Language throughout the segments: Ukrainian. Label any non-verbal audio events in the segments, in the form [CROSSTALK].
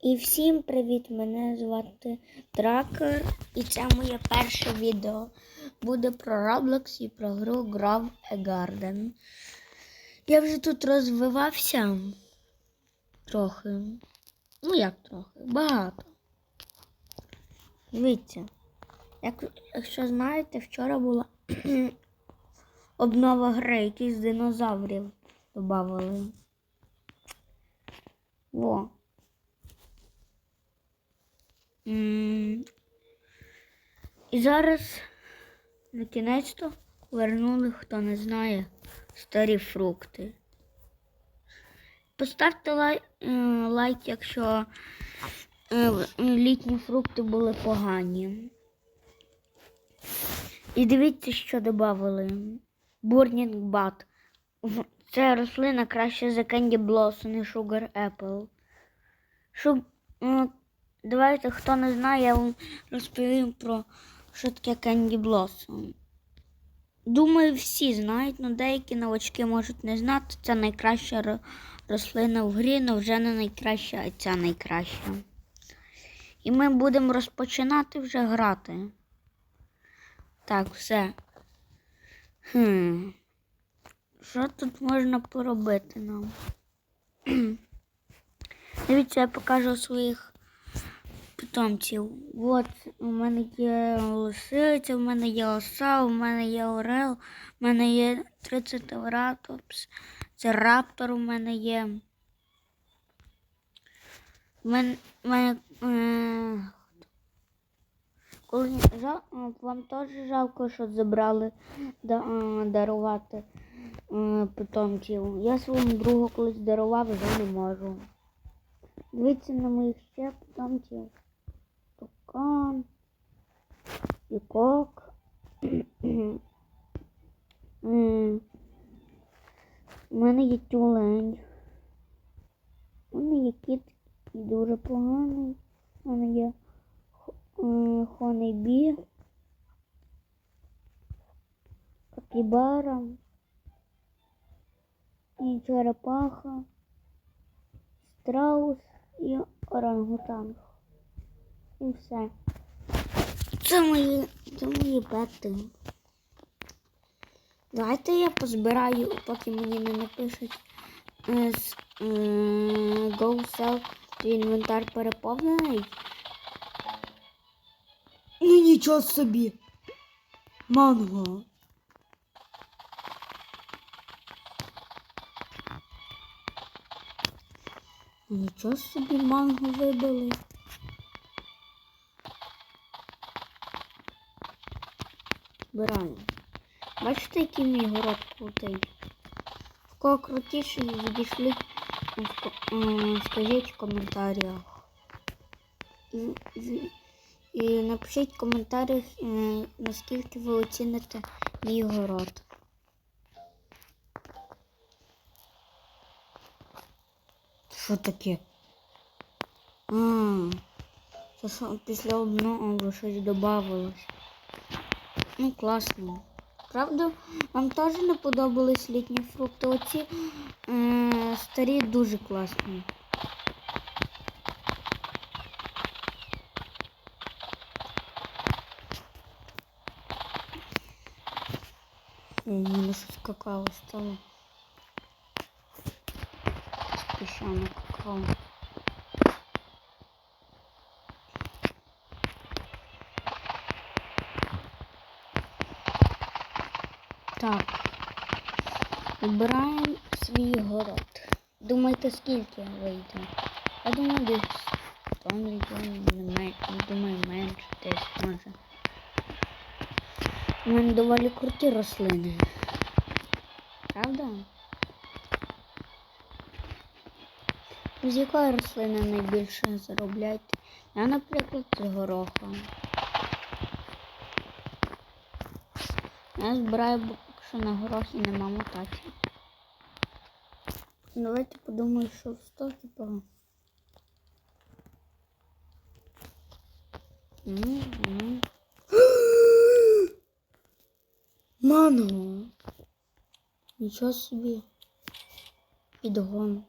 І всім привіт! Мене звати Дракер, і це моє перше відео. Буде про Roblox і про гру Grove a Garden. Я вже тут розвивався трохи. Ну як трохи? Багато. Дивіться, як, якщо знаєте, вчора була [CLEARS THROAT] обнова гри, якісь динозаврів додавали. Во. І зараз на кінець-то вернули, хто не знає, старі фрукти. Поставте лай, е, лайк, якщо е, літні фрукти були погані. І дивіться, що додали. Bat. В- Це рослина краще за Candy Blossom і Sugar Apple. Щоб, давайте, хто не знає, я вам розповім про що таке Candy Blossom. Думаю, всі знають, але деякі новачки можуть не знати. Це найкраща рослина в грі, але вже не найкраща, а ця найкраща. І ми будемо розпочинати вже грати. Так, все. Хм. Що тут можна поробити нам? [CLEARS THROAT] Дивіться, я покажу своїх питомців. От у мене є лисиця, в мене є оса, у мене є орел, у мене є трицетератопс, це раптор у мене є. У мене, у е, коли е, вам теж жалко, що забрали е, дарувати питомців. Я своєму другу колись дарував, вже не можу. Дивіться на моїх ще питомців. Тукан, пікок. У мене є тюлень. У мене є кіт і дуже поганий. У мене є хонейбі, капібара і черепаха, страус і орангутанг. І все. Це мої, це мої пети. Давайте я позбираю, поки мені не напишуть е, е, Go Sell, твій інвентар переповнений. Ну нічого собі. Манго. Нічого собі манго вибили. Збираємо. Бачите, який мій город крутий? В кого крутіше, відійшліть, в ко- скажіть в коментарях. І, і, і напишіть в коментарях, е, наскільки ви оціните мій город. Що таке? А, це після одного щось додавалось. Ну, класно. Правда, вам теж не подобались літні фрукти. Оці е, старі дуже класні. О, у мене щось какао стало. Піщане какао. Вибираємо свій город. Думаєте, скільки вийде? Я думаю, десь 100 мільйонів, думаю, менше десь може. У мене доволі круті рослини. Правда? З якої рослини найбільше заробляєте? Я, наприклад, з гороха. Я збираю бо поки що на горох і нема мутацій. Давайте подумаем, что в стаке пора. Ману! Ничего себе! Идгон.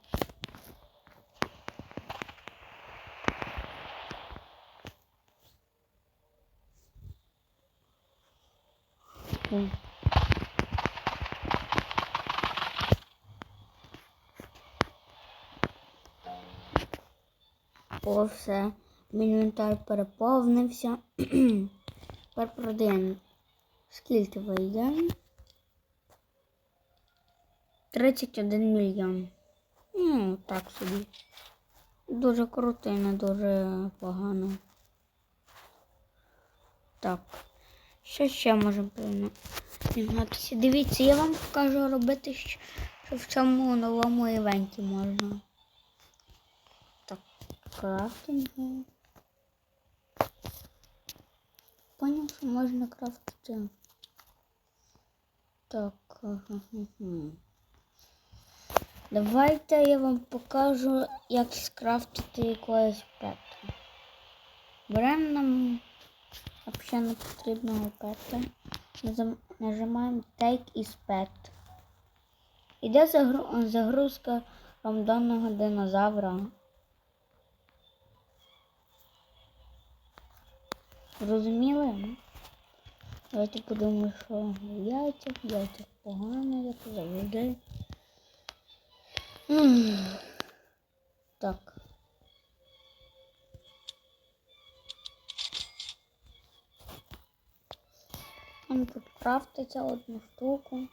Thank. О, все. Мій інвентар переповнився. [CLEARS THROAT] Тепер продаємо. Скільки вийде? 31 мільйон. Ну, так собі. Дуже круто і не дуже погано. Так. Що ще можемо прийматися? Дивіться, я вам покажу робити, що в цьому новому івенті можна. Крафтинг. Поняв, що можна крафтити. Так. Давайте я вам покажу, як скрафтити якогось пета. Беремо нам взагалі не потрібного пета. Нажимаємо Take is Pet. Іде загрузка рандомного динозавра. Зрозуміли? Давайте подумаємо, що в яйцях, яйцях погано, як завжди. Так. Там тут крафтиться одну штуку.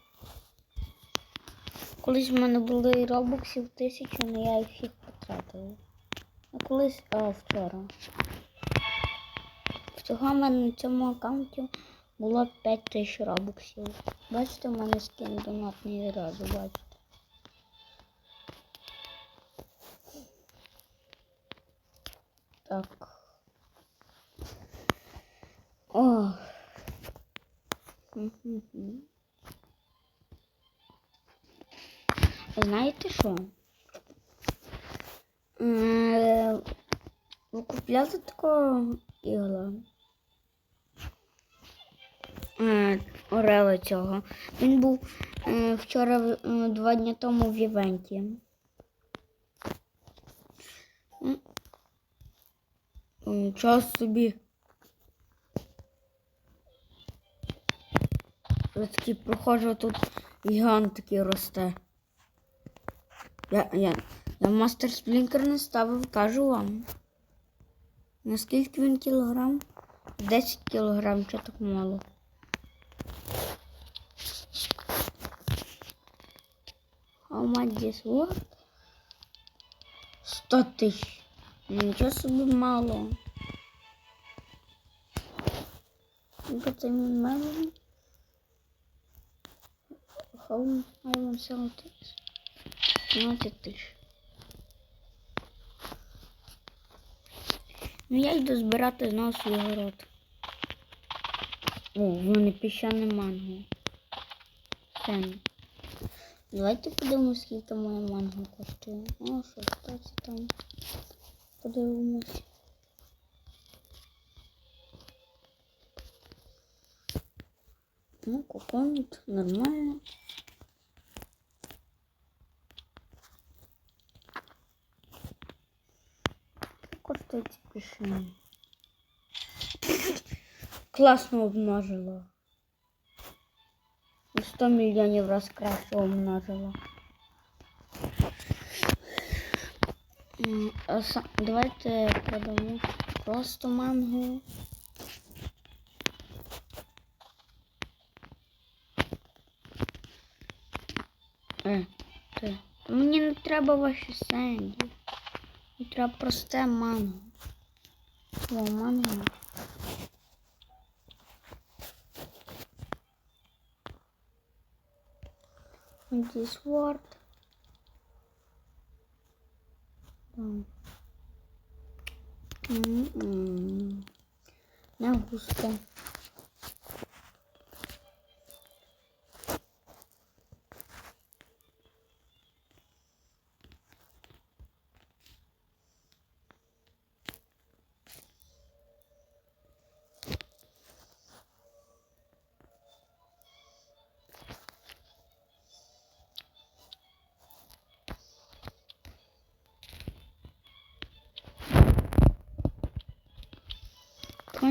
Колись в мене були робоксів тисячу, але я їх всіх потратила. А колись а, вчора. Всього в мене на цьому аккаунті було 5 тисяч робоксів. Бачите, в мене скін донатний разу, бачите. Так. О. Знаєте що? Е, Ви купляли такого ігла? Е, Орела цього. Він був е, вчора е, два дні тому в івенті. Нічого собі. Я такий тут гігант такий росте. Я, я, я мастер сплінкер не ставив, кажу вам. Наскільки він кілограм? 10 кілограм, чого так мало. How much this worth? 100 тисяч. Нічого собі мало. Скільки це мало? How I want sell this? 15 тисяч. Ну я йду збирати знову свій город. О, в мене піщане манго. Фен. Давайте подивимось, скільки моє манго коштує. О, що це там? Подивимось. Ну, коконт, нормально. Коштує ці пішини. Класно обмножила. У 100 мільйонів раз краще обмножила. М, а са- Давайте продамо просто мангу. Е, ти. Мені не треба ваші сенді. Мені треба просте манго. О, манго. this word. Mm. Um, mm. Now who's done?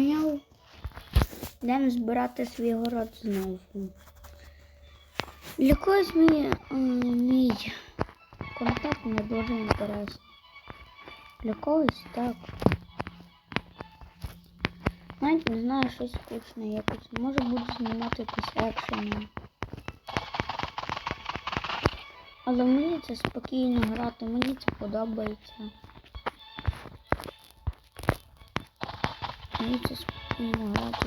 Поняв? Йдемо збирати свій город знову. Для когось мій, е, мій контакт не дуже інтересний. Для когось так. Навіть не знаю, щось скучне якось. Може буду знімати якісь екшени. Але мені це спокійно грати, мені це подобається. Мені це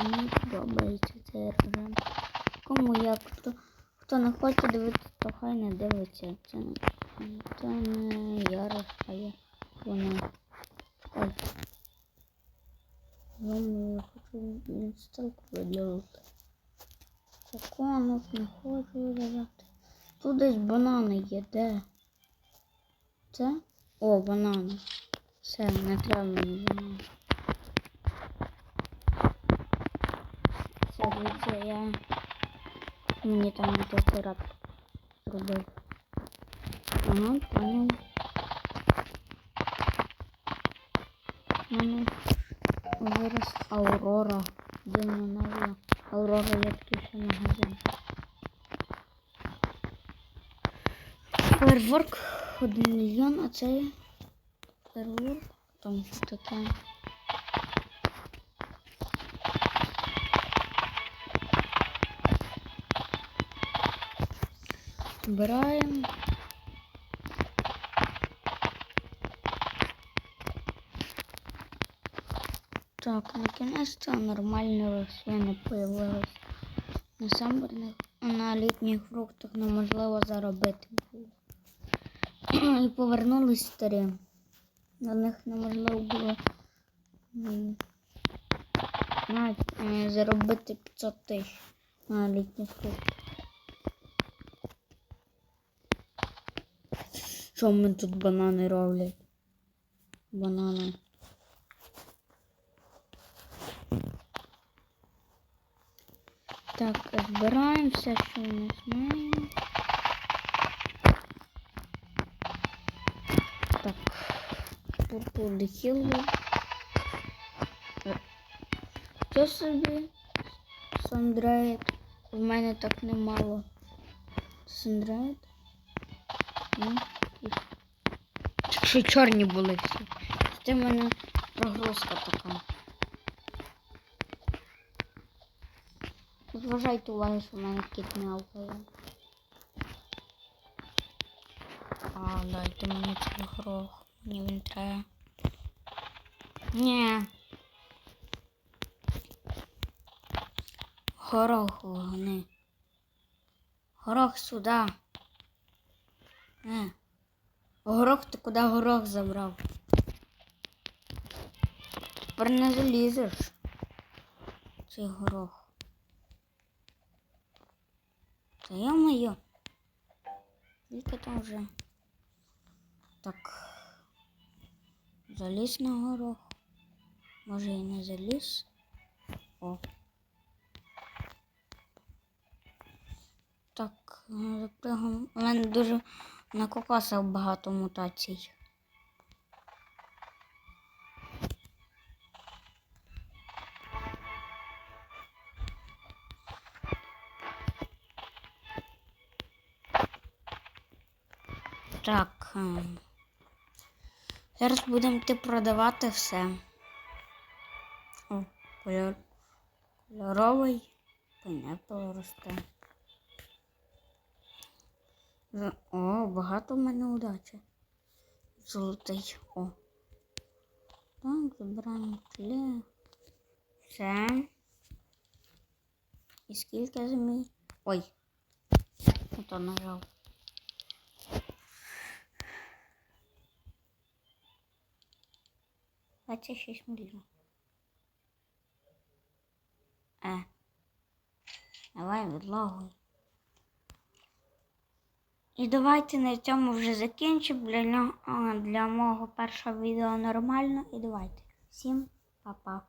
мені подобається цей режим. Кому як, хто, хто не хоче дивитися, то хай не дивиться. Це, це не я. Вона. Ой. Я хочу інсталку виділити. Коконок не хочу виділяти. Тут десь банани є, де? Це? О, банани. Все, не треба мені банани. Все, дивіться, я мені там відеоперат зробив. Ага, понял. Ну, зараз Аурора. Дивна назва. Аурора як ще магазин. Фейерворк 1 мільйон, а це фейерворк там таке. Збираємо. Так, наконец-то нормальні рослини появились. На самберних, на літніх фруктах неможливо заробити було. [CLEARS THROAT] І повернулись старі. На них неможливо було навіть заробити 500 тисяч на літні фрукти. Що ми тут банани роблять? Банани. Так, збираємо все, що у нас має. Так, Purple Hill. Що собі? Сандрейд. У мене так немало. Сандрейд. Ну, Ще й чорні були всі. Це в мене прогрузка така. Зважайте увагу, що в мене кіт мелкає. А, дайте мені цей горох. Мені він треба. Ні. Горох вогни. Горох сюди. Не. Горох, ти куди горох забрав? Тепер не залізеш. Цей горох. Та я моє. Тільки там вже. Так. Заліз на горох. Може і не заліз. О. Так, запрягом. У мене дуже на кокосах багато мутацій. Так. ем, Зараз будемо йти продавати все. О, кольор... кольоровий пинепл росте. З- Багато в мене удачі. Золотий. О. Так, забираємо тлі. Все. І скільки змій? Ой. Ото нажав. Двадцять шість мільйонів. Е. Давай відлогуй. І давайте на цьому вже закінчимо. Для, для мого першого відео нормально. І давайте. Всім па-па.